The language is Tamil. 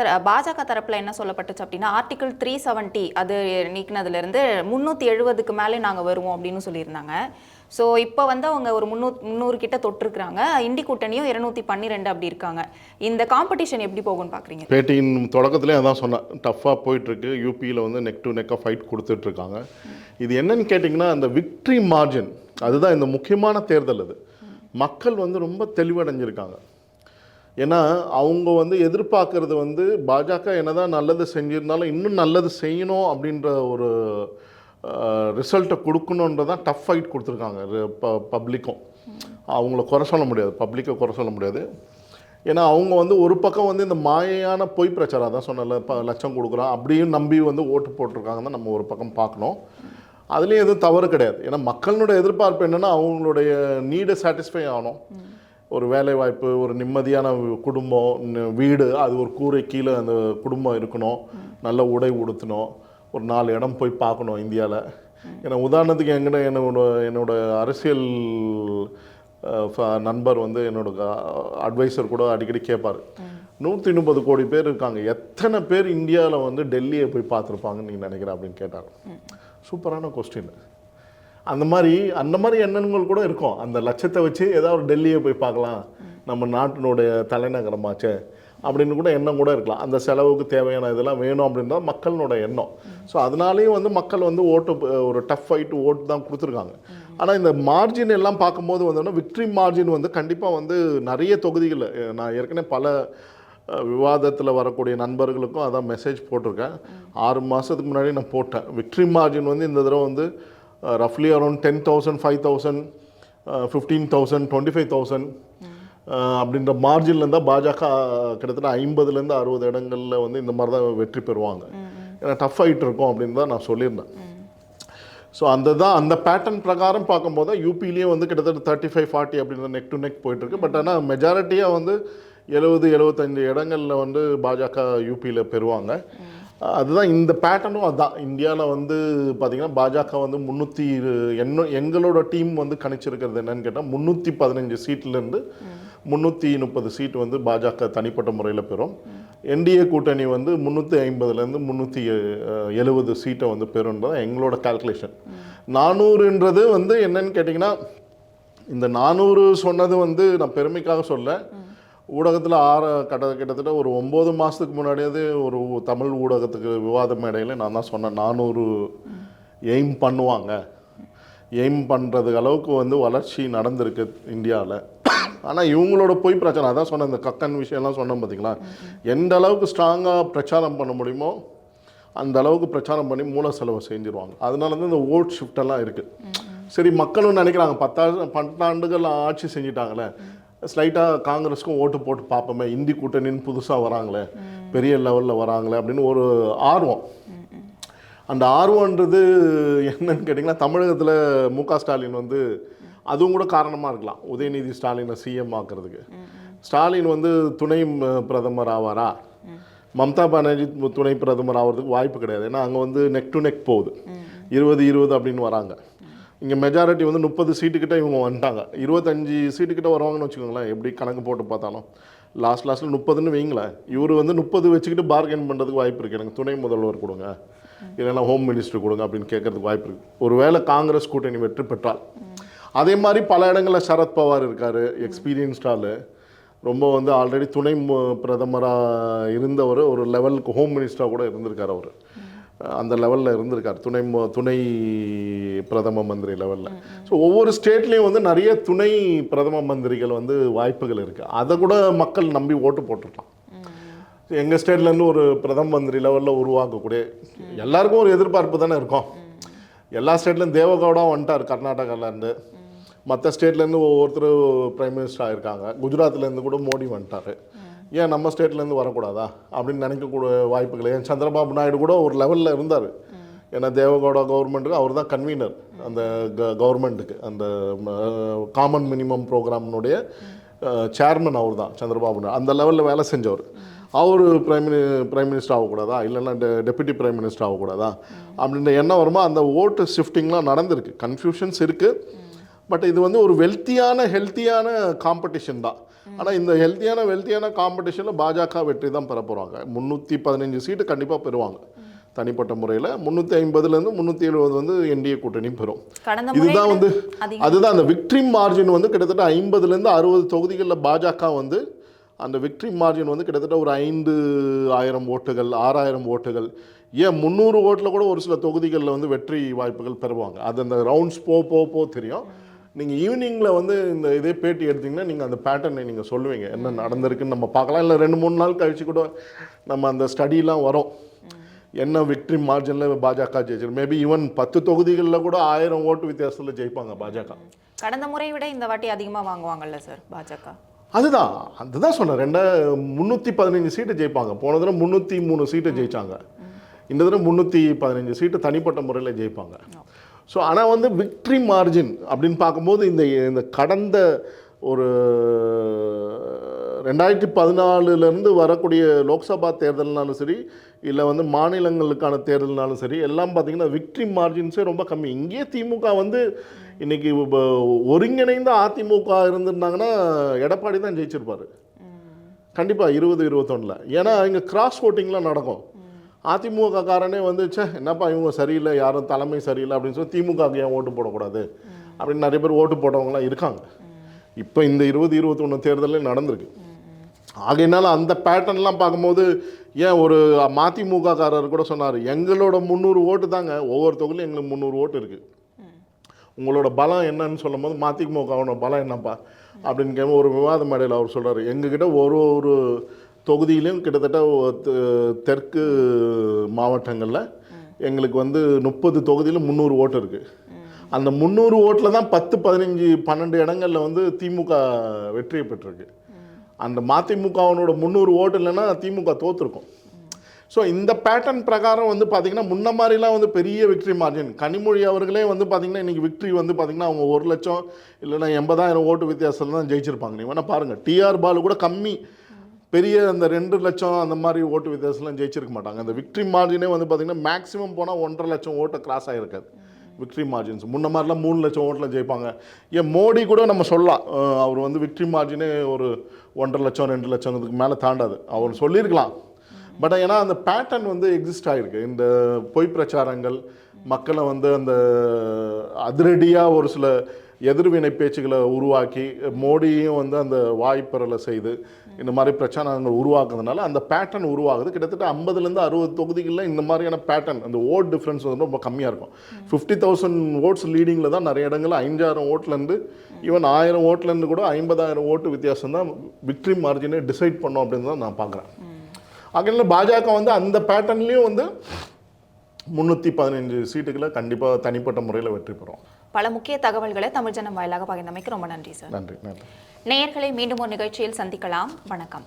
சார் பாஜக தரப்பில் என்ன சொல்லப்பட்டுச்சு அப்படின்னா ஆர்டிகல் த்ரீ செவன்ட்டி அது நீக்கினதுலேருந்து முந்நூற்றி எழுபதுக்கு மேலே நாங்கள் வருவோம் அப்படின்னு சொல்லியிருந்தாங்க. ஸோ இப்போ வந்து அவங்க ஒரு முந்நூறு முந்நூறு கிட்ட தொட்டிருக்கிறாங்க. இண்டி கூட்டணியும் இருநூத்தி பன்னிரெண்டு அப்படி இருக்காங்க. இந்த காம்படிஷன் எப்படி போகும்னு பார்க்குறீங்க பேட்டியின் தொடக்கத்திலே அதான் சொன்னேன். டஃப்பாக போயிட்டுருக்கு. யூபியில் வந்து நெக் டு நெக்காக ஃபைட் கொடுத்துட்ருக்காங்க. இது என்னன்னு கேட்டிங்கன்னா அந்த விக்ட்ரி மார்ஜின் அதுதான் இந்த முக்கியமான தேர்தல் அது. மக்கள் வந்து ரொம்ப தெளிவடைஞ்சிருக்காங்க. ஏன்னா அவங்க வந்து எதிர்பார்க்கறது வந்து பாஜக என்னதான் நல்லது செஞ்சிருந்தாலும் இன்னும் நல்லது செய்யணும் அப்படின்ற ஒரு ரிசல்ட்டை கொடுக்கணுன்றதான் டஃப் ஃபைட் கொடுத்துருக்காங்க. பப்ளிக்கும் அவங்கள குறை சொல்ல முடியாது. பப்ளிக்கை குறை சொல்ல முடியாது. ஏன்னா அவங்க வந்து ஒரு பக்கம் வந்து இந்த மாயையான பொய் பிரச்சாரம் தான் சொன்னல இப்போ லட்சம் கொடுக்குறோம் அப்படியும் நம்பி வந்து ஓட்டு போட்டிருக்காங்க தான் நம்ம ஒரு பக்கம் பார்க்கணும். அதுலேயும் எதுவும் தவறு கிடையாது. ஏன்னா மக்களுடைய எதிர்பார்ப்பு என்னென்னா அவங்களுடைய நீடை சாட்டிஸ்ஃபை ஆகணும். ஒரு வேலை வாய்ப்பு ஒரு நிம்மதியான குடும்பம் வீடு அது ஒரு கூரை கீழே அந்த குடும்பம் இருக்கணும். நல்ல உடை உடுத்தணும். ஒரு நாலு இடம் போய் பார்க்கணும் இந்தியாவில் ஏன்னா உதாரணத்துக்கு எங்கிட்ட என்னோட என்னோட அரசியல் நண்பர் வந்து என்னோட அட்வைசர் கூட அடிக்கடி கேட்பார் நூற்றி முப்பது கோடி பேர் இருக்காங்க. எத்தனை பேர் இந்தியாவில் வந்து டெல்லியை போய் பார்த்துருப்பாங்கன்னு நீங்கள் நினைக்கிற அப்படின்னு கேட்டார். சூப்பரான கொஸ்டின் அந்த மாதிரி அந்த மாதிரி எண்ணங்கள் கூட இருக்கும். அந்த லட்சத்தை வச்சு ஏதாவது ஒரு டெல்லியை போய் பார்க்கலாம். நம்ம நாட்டினுடைய தலைநகரமாச்சே அப்படின்னு கூட எண்ணம் கூட இருக்கலாம். அந்த செலவுக்கு தேவையான இதெல்லாம் வேணும் அப்படின்னா மக்களோட எண்ணம். ஸோ அதனாலேயும் வந்து மக்கள் வந்து ஓட்டு ஒரு டஃப் ஃபைட்டு ஓட்டு தான் கொடுத்துருக்காங்க. ஆனால் இந்த மார்ஜின் எல்லாம் பார்க்கும்போது வந்தோன்னா விக்ட்ரி மார்ஜின் வந்து கண்டிப்பாக வந்து நிறைய தொகுதிகளில் நான் ஏற்கனவே பல விவாதத்தில் வரக்கூடிய நண்பர்களுக்கும் அதான் மெசேஜ் போட்டிருக்கேன். ஆறு மாதத்துக்கு முன்னாடி நான் போட்டேன். விக்ட்ரி மார்ஜின் வந்து இந்த தடவை வந்து ரஃப்லி around ten thousand five thousand fifteen thousand twenty five thousand அப்படின்ற மார்ஜினில் இருந்தால் பாஜக கிட்டத்தட்ட ஐம்பதுலேருந்து அறுபது இடங்களில் வந்து இந்த மாதிரி தான் வெற்றி பெறுவாங்க. ஏன்னா டஃப் ஃபைட் இருக்கும் அப்படின்னு தான் நான் சொல்லியிருந்தேன். ஸோ அந்த தான் அந்த பேட்டர்ன் பிரகாரம் பார்க்கும்போது தான் யூபிலேயே வந்து கிட்டத்தட்ட தேர்ட்டி ஃபைவ் ஃபார்ட்டி அப்படின்ற நெக் டு நெக் போயிட்டுருக்கு. பட் ஆனால் மெஜாரிட்டியாக வந்து எழுபது எழுபத்தஞ்சு இடங்களில் வந்து பாஜக யூபியில் பெறுவாங்க. அதுதான் இந்த பேட்டர்னும் அதுதான் இந்தியாவில் வந்து பார்த்திங்கன்னா பாஜக வந்து முந்நூற்றி என்ன எங்களோட டீம் வந்து கணிச்சிருக்கிறது என்னன்னு கேட்டால் முந்நூற்றி பதினஞ்சு சீட்லேருந்து முந்நூற்றி முப்பது சீட் வந்து பாஜக தனிப்பட்ட முறையில் பெறும். என்டிஏ கூட்டணி வந்து முந்நூற்றி ஐம்பதுலேருந்து முந்நூற்றி எழுபது சீட்டை வந்து பெறுன்றது எங்களோட கால்குலேஷன் நானூறுன்றது வந்து என்னன்னு கேட்டிங்கன்னா இந்த நானூறு சொன்னது வந்து நான் பெருமைக்காக சொல்ல ஊடகத்தில் ஆற கட்ட கிட்டத்தட்ட ஒரு ஒம்பது மாதத்துக்கு முன்னாடியே ஒரு தமிழ் ஊடகத்துக்கு விவாத மேடையில் நான் தான் சொன்னேன் நானூறு எய்ம் பண்ணுவாங்க. எய்ம் பண்ணுறது அளவுக்கு வந்து வளர்ச்சி நடந்திருக்கு இந்தியாவில் ஆனால் இவங்களோட பொய் பிரச்சனை அதான் சொன்னேன் இந்த கக்கன் விஷயம்லாம் சொன்னேன் பார்த்தீங்களா எந்த அளவுக்கு ஸ்ட்ராங்காக பிரச்சாரம் பண்ண முடியுமோ அந்த அளவுக்கு பிரச்சாரம் பண்ணி மூல செலவு செஞ்சுருவாங்க. அதனால தான் இந்த ஓட் ஷிஃப்டெல்லாம் இருக்குது சரி மக்களும் நினைக்கிறாங்க பத்தாண்டு பத்தாண்டுகள் ஆட்சி செஞ்சிட்டாங்களே. ஸ்லைட்டாக காங்கிரஸுக்கும் ஓட்டு போட்டு பார்ப்போமே இந்தி கூட்டணின்னு புதுசாக வராங்களே பெரிய லெவலில் வராங்களே அப்படின்னு ஒரு ஆர்வம். அந்த ஆர்வன்றது என்னன்னு கேட்டிங்கன்னா தமிழகத்தில் மு க ஸ்டாலின் வந்து அதுவும் கூட காரணமாக இருக்கலாம். உதயநிதி ஸ்டாலினை சிஎம் ஆக்குறதுக்கு. ஸ்டாலின் வந்து துணை பிரதமர் ஆவாரா? மம்தா பானர்ஜி துணை பிரதமர் ஆகிறதுக்கு வாய்ப்பு கிடையாது. ஏன்னா அங்கே வந்து நெக் டு நெக் போகுது. இருபது இருபது அப்படின்னு வராங்க. இங்கே மெஜாரிட்டி வந்து முப்பது சீட்டுக்கிட்ட இவங்க வந்துட்டாங்க. இருபத்தஞ்சி சீட்டுக்கிட்ட வருவாங்கன்னு வச்சுக்கோங்களேன் எப்படி கணக்கு போட்டு பார்த்தாலும். லாஸ்ட் லாஸ்ட்டில் முப்பதுன்னு வைங்களேன். இவர் வந்து முப்பது வச்சுக்கிட்டு பார்கெயின் பண்ணுறதுக்கு வாய்ப்பு இருக்குது எனக்கு துணை முதல்வர் கொடுங்க. இல்லைன்னா ஹோம் மினிஸ்டர் கொடுங்க அப்படின்னு கேட்கறதுக்கு வாய்ப்பு இருக்குது ஒருவேளை காங்கிரஸ் கூட்டணி வெற்றி பெற்றால். அதே மாதிரி பல இடங்களில் சரத்பவார் இருக்கார் எக்ஸ்பீரியன்ஸ்டால் ரொம்ப வந்து ஆல்ரெடி துணை பிரதமராக இருந்தவர் ஒரு லெவலுக்கு ஹோம் மினிஸ்டராக கூட இருந்திருக்கார் அவர். அந்த லெவலில் இருந்திருக்கார். துணை மு- துணை பிரதம மந்திரி லெவலில் ஸோ ஒவ்வொரு ஸ்டேட்லேயும் வந்து நிறைய துணை பிரதம மந்திரிகள் வந்து வாய்ப்புகள் இருக்குது அதை கூட மக்கள் நம்பி ஓட்டு போட்டுருக்கலாம் எங்கள் ஸ்டேட்லேருந்து ஒரு பிரதம மந்திரி லெவலில் உருவாக்கக்கூடிய எல்லாருக்கும் ஒரு எதிர்பார்ப்பு தானே இருக்கும். எல்லா ஸ்டேட்லேயும் தேவகவுடா வந்துட்டார் கர்நாடகாலேருந்து மற்ற ஸ்டேட்லேருந்து ஒவ்வொருத்தர் பிரைம் மினிஸ்டர் ஆகிருக்காங்க குஜராத்லேருந்து கூட மோடி வந்துட்டார். ஏன் நம்ம ஸ்டேட்லேருந்து வரக்கூடாதா? அப்படின்னு நினைக்கக்கூடிய வாய்ப்புகள் ஏன் சந்திரபாபு நாயுடு கூட ஒரு லெவலில் இருந்தார். ஏன்னா தேவகவுடா கவர்மெண்ட்டுக்கு அவர் தான் கன்வீனர் அந்த க கவர்மெண்ட்டுக்கு அந்த காமன் மினிமம் ப்ரோக்ராம்னுடைய சேர்மன் அவர் தான் சந்திரபாபு நாயுடு. அந்த லெவலில் வேலை செஞ்சவர். அவர் பிரைம் மினி பிரைம் மினிஸ்டர் ஆகக்கூடாதா? இல்லைன்னா டெ டெப்யூட்டி பிரைம் மினிஸ்டர் ஆகக்கூடாதா? அப்படின்ற எண்ணம் வருமா? அந்த ஓட்டு ஷிஃப்டிங்லாம் நடந்திருக்கு. கன்ஃபியூஷன்ஸ் இருக்குது பட் இது வந்து ஒரு வெல்த்தியான ஹெல்த்தியான காம்படிஷன் தான். ஆனால் இந்த ஹெல்த்தியான வெல்த்தியான காம்படிஷனில் பாஜக வெற்றி தான் பெற போகிறாங்க முந்நூற்றி பதினஞ்சு சீட்டு கண்டிப்பாக பெறுவாங்க. தனிப்பட்ட முறையில் முந்நூற்றி ஐம்பதுலேருந்து முந்நூற்றி எழுபது வந்து என்டிஏ கூட்டணி பெறும். இதுதான் வந்து அதுதான் அந்த விக்ட்ரி மார்ஜின் வந்து கிட்டத்தட்ட ஐம்பதுலேருந்து அறுபது தொகுதிகளில் பாஜக வந்து அந்த விக்ட்ரி மார்ஜின் வந்து கிட்டத்தட்ட ஒரு ஐந்து ஆயிரம் ஓட்டுகள் ஆறாயிரம் ஓட்டுகள். ஏன் முந்நூறு ஓட்டில் கூட ஒரு சில தொகுதிகளில் வந்து வெற்றி வாய்ப்புகள் பெறுவாங்க. அது அந்த ரவுண்ட்ஸ் போ போ போ தெரியும். நீங்கள் ஈவினிங்கில் வந்து இந்த இதே பேட்டி எடுத்தீங்கன்னா நீங்கள் அந்த பேட்டர்னை நீங்கள் சொல்லுவீங்க. என்ன நடந்திருக்குன்னு நம்ம பார்க்கலாம். இல்லை ரெண்டு மூணு நாள் கழிச்சு கூட நம்ம அந்த ஸ்டடிலாம் வரும். என்ன விக்ட்ரி மார்ஜினில் பாஜக ஜெயிச்சிரு? மேபி ஈவன் பத்து தொகுதிகளில் கூட ஆயிரம் ஓட்டு வித்தியாசத்தில் ஜெயிப்பாங்க பாஜக. கடந்த முறையை விட இந்த வாட்டி அதிகமா வாங்குவாங்கல்ல சார் பாஜக? அதுதான். அதுதான் சொன்னேன். ரெண்டா முந்நூற்றி பதினஞ்சு சீட்டு ஜெயிப்பாங்க. போன தடவை முந்நூற்றி மூணு சீட்டு ஜெயிச்சாங்க. இந்த தடவை முந்நூற்றி பதினஞ்சு சீட்டு தனிப்பட்ட முறையில் ஜெயிப்பாங்க. ஸோ ஆனால் வந்து விக்ட்ரி மார்ஜின் அப்படின்னு பார்க்கும்போது இந்த இந்த கடந்த ஒரு ரெண்டாயிரத்தி பதினாலுலேருந்து வரக்கூடிய லோக்சபா தேர்தல்னாலும் சரி இல்லை வந்து மாநிலங்களுக்கான தேர்தல்னாலும் சரி எல்லாம் பார்த்தீங்கன்னா விக்ட்ரி மார்ஜின்ஸே ரொம்ப கம்மி. இங்கேயே திமுக வந்து இன்னைக்கு இப்ப ஒருங்கிணைந்த அதிமுக இருந்திருந்தாங்கன்னா எடப்பாடி தான் ஜெயிச்சிருப்பாரு. கண்டிப்பாக இருபது இருபத்தொன்னில். ஏன்னா இங்கே கிராஸ் ஓட்டிங்லாம் நடக்கும். அதிமுக காரனே வந்து என்னப்பா இவங்க சரியில்லை யாரும் தலைமை சரியில்லை அப்படின்னு சொல்லி திமுகவுக்கு ஏன் ஓட்டு போடக்கூடாது? அப்படின்னு நிறைய பேர் ஓட்டு போட்டவங்களாம் இருக்காங்க. இப்போ இந்த இருபது இருபத்தொன்று தேர்தலே நடந்திருக்கு. ஆகையினால அந்த பேட்டர்ன்லாம் பார்க்கும்போது ஏன் ஒரு மதிமுக காரர் கூட சொன்னார் எங்களோட முந்நூறு ஓட்டு தாங்க ஒவ்வொரு தொகுதியிலும் எங்களுக்கு முந்நூறு ஓட்டு இருக்குது உங்களோட பலம் என்னன்னு சொல்லும்போது மதிமுகவோட பலம் என்னப்பா? அப்படின்னு கேட்கும் ஒரு விவாத மேடையில் அவர் சொல்கிறார் எங்ககிட்ட ஒரு ஒரு தொகுதியிலும் கிட்டத்தட்ட தெற்கு மாவட்டங்களில் எங்களுக்கு வந்து முப்பது தொகுதியில் முந்நூறு ஓட்டு இருக்குது அந்த முந்நூறு ஓட்டில் தான் பத்து பதினஞ்சு பன்னெண்டு இடங்களில் வந்து திமுக வெற்றியை பெற்றிருக்கு. அந்த மதிமுகவனோட முந்நூறு ஓட்டு இல்லைன்னா திமுக தோற்றுருக்கும் ஸோ இந்த பேட்டர்ன் பிரகாரம் வந்து பார்த்திங்கன்னா முன்ன மாதிரிலாம் வந்து பெரிய விக்ட்ரி மார்ஜின் கனிமொழி அவர்களே வந்து பார்த்தீங்கன்னா இன்றைக்கி விக்ட்ரி வந்து பார்த்தீங்கன்னா அவங்க ஒரு லட்சம் இல்லைன்னா எண்பதாயிரம் ஓட்டு வித்தியாசத்தில் தான் ஜெயிச்சிருப்பாங்க. நீங்கள் வேணால் பாருங்கள் டிஆர் பாலு கூட கம்மி பெரிய அந்த ரெண்டு லட்சம் அந்த மாதிரி ஓட்டு வித்தியாசம்லாம் ஜெயிச்சிருக்க மாட்டாங்க. அந்த விக்ட்ரி மார்ஜினே வந்து பார்த்தீங்கன்னா மேக்ஸிமம் போனால் ஒன்றரை லட்சம் ஓட்டை கிராஸ் ஆகிருக்காது விக்ட்ரி மார்ஜின்ஸ் முன்ன மாதிரிலாம் மூணு லட்சம் ஓட்டில் ஜெயிப்பாங்க. ஏன் மோடி கூட நம்ம சொல்லலாம். அவர் வந்து விக்ட்ரி மார்ஜினே ஒரு ஒன்றரை லட்சம் ரெண்டு லட்சம் இதுக்கு மேலே தாண்டாது. அவர் சொல்லியிருக்கலாம். பட் ஏன்னா அந்த பேட்டர்ன் வந்து எக்ஸிஸ்ட் ஆகிருக்கு இந்த பொய் பிரச்சாரங்கள் மக்களை வந்து அந்த அதிரடியாக ஒரு சில எதிர்வினை பேச்சுகளை உருவாக்கி மோடியும் வந்து அந்த வாய்ப்பெறலை செய்து இந்த மாதிரி பிரச்சாரங்கள் உருவாக்குறதுனால அந்த பேட்டர்ன் உருவாகுது. கிட்டத்தட்ட ஐம்பதுலேருந்து அறுபது தொகுதிகளில் இந்த மாதிரியான பேட்டர்ன் அந்த ஓட் டிஃப்ரென்ஸ் வந்து ரொம்ப கம்மியாக இருக்கும். ஃபிஃப்டி தௌசண்ட் ஓட்ஸ் லீடிங்கில் தான் நிறைய இடங்களில் ஐந்தாயிரம் ஓட்லேருந்து ஈவன் ஆயிரம் ஓட்லேருந்து கூட ஐம்பதாயிரம் ஓட்டு வித்தியாசம் தான் விக்ட்ரி மார்ஜினே டிசைட் பண்ணோம் அப்படின்னு தான் நான் பார்க்குறேன் அதனால பாஜக வந்து அந்த பேட்டர்ன்லேயும் வந்து முந்நூற்றி பதினஞ்சு சீட்டுகளை கண்டிப்பாக தனிப்பட்ட முறையில் வெற்றி பெறும். பல முக்கிய தகவல்களை தமிழ் ஜனம் வாயிலாக பகிர்ந்தமைக்கு ரொம்ப நன்றி சார். நன்றி நேயர்களை மீண்டும் ஒரு நிகழ்ச்சியில் சந்திக்கலாம். வணக்கம்.